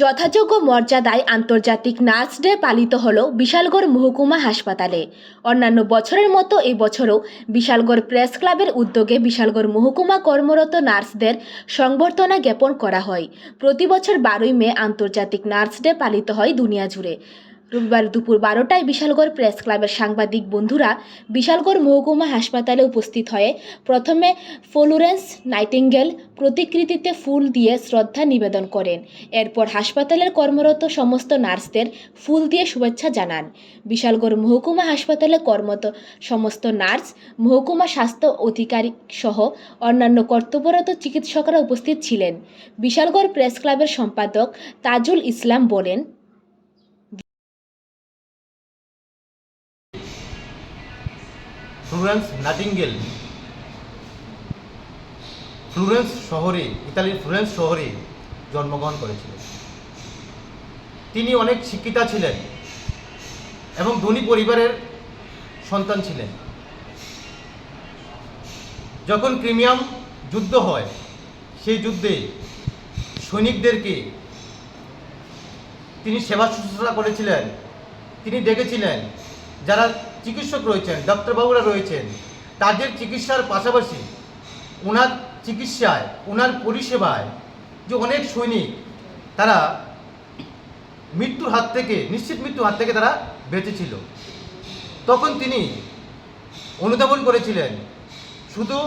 যথাযোগ্য মর্যাদায় আন্তর্জাতিক নার্স ডে পালিত হল বিশালগড় মহকুমা হাসপাতালে। অন্যান্য বছরের মতো এই বছরও বিশালগড় প্রেস ক্লাবের উদ্যোগে বিশালগড় মহকুমা কর্মরত নার্সদের সংবর্ধনা জ্ঞাপন করা হয়। প্রতি বছর বারোই মে আন্তর্জাতিক নার্স ডে পালিত হয় দুনিয়া জুড়ে। রবিবার দুপুর বারোটায় বিশালগড় প্রেস ক্লাবের সাংবাদিক বন্ধুরা বিশালগড় মহকুমা হাসপাতালে উপস্থিত হয়ে প্রথমে ফ্লোরেন্স নাইটিঙ্গেল প্রতিকৃতিতে ফুল দিয়ে শ্রদ্ধা নিবেদন করেন। এরপর হাসপাতালের কর্মরত সমস্ত নার্সদের ফুল দিয়ে শুভেচ্ছা জানান। বিশালগড় মহকুমা হাসপাতালে কর্মরত সমস্ত নার্স, মহকুমা স্বাস্থ্য আধিকারিক সহ অন্যান্য কর্তব্যরত চিকিৎসকরা উপস্থিত ছিলেন। বিশালগড় প্রেস ক্লাবের সম্পাদক তাজুল ইসলাম বলেন ফ্লোরেন্স, নাটিঙ্গেল। ফ্লোরেন্স শহরে, ইতালির ফ্লোরেন্স শহরে জন্মগ্রহণ করেছিলেন। তিনি অনেক শিক্ষিতা ছিলেন এবং ধনী পরিবারের সন্তান ছিলেন। যখন ক্রিমিয়াম যুদ্ধ হয়, সেই যুদ্ধে সৈনিকদেরকে তিনি সেবা শুশ্রূষা করেছিলেন। তিনি দেখেছিলেন যারা চিকিৎসক রয়েছেন ডক্টরবাবুরা রয়েছেন। তাদের চিকিৎসার পাশাপাশি ওনার চিকিৎসায় ওনার পরিষেবায় যে অনেক সৈনিক তারা মৃত্যুর হাত থেকে, নিশ্চিত মৃত্যুর হাত থেকে তারা বেঁচেছিল। তখন তিনি অনুধাবন করেছিলেন, শুধু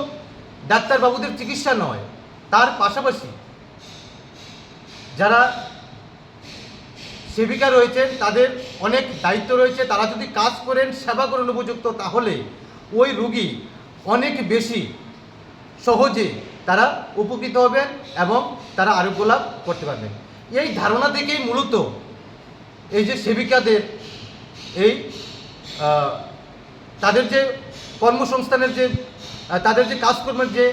ডাক্তারবাবুদের চিকিৎসা নয়, তার পাশাপাশি যারা সেবিকা রয়েছেন, তাদের অনেক দায়িত্ব রয়েছে। তারা যদি কাজ করেন, সেবা করেন উপযুক্ত, তাহলে ওই রুগী অনেক বেশি সহজে তারা উপকৃত হবেন এবং তারা আরোগ্য লাভ করতে পারবেন। এই ধারণা থেকেই মূলত এই যে সেবিকাদের এই তাদের যে কর্মসংস্থানের যে তাদের যে কাজকর্মের যে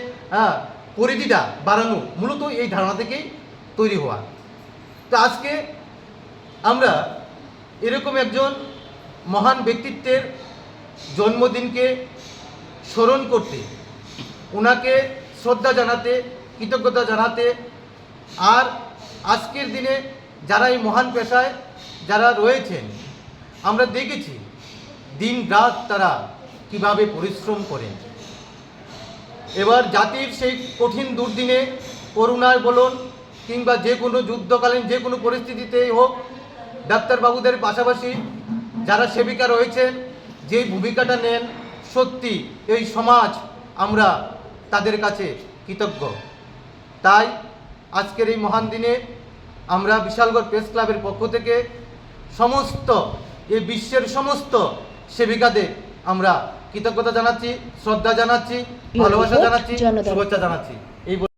পরিধিটা বাড়ানো মূলত এই ধারণা থেকেই তৈরি হওয়া। তো আজকে আমরা এরকম একজন মহান ব্যক্তিত্বের জন্মদিনকে স্মরণ করতে, ওনাকে শ্রদ্ধা জানাতে, কৃতজ্ঞতা জানাতে আর আজকের দিনে যারা এই মহান পেশায় যারা রয়েছেন, আমরা দেখেছি দিন রাত তারা কীভাবে পরিশ্রম করেন। এবার জাতির সেই কঠিন দুর্দিনে করুণায় বলুন কিংবা যে কোনো যুদ্ধকালীন যে কোনো পরিস্থিতিতেই হোক ডাক্তারবাবুদের পাশাপাশি যারা সেবিকা রয়েছেন যেই ভূমিকাটা নেন সত্যি এই সমাজ আমরা তাদের কাছে কৃতজ্ঞ। তাই আজকের এই মহান দিনে আমরা বিশালগড় প্রেস ক্লাবের পক্ষ থেকে সমস্ত এই বিশ্বের সমস্ত সেবিকাদের আমরা কৃতজ্ঞতা জানাচ্ছি শ্রদ্ধা জানাচ্ছি ভালোবাসা জানাচ্ছি শুভেচ্ছা জানাচ্ছি।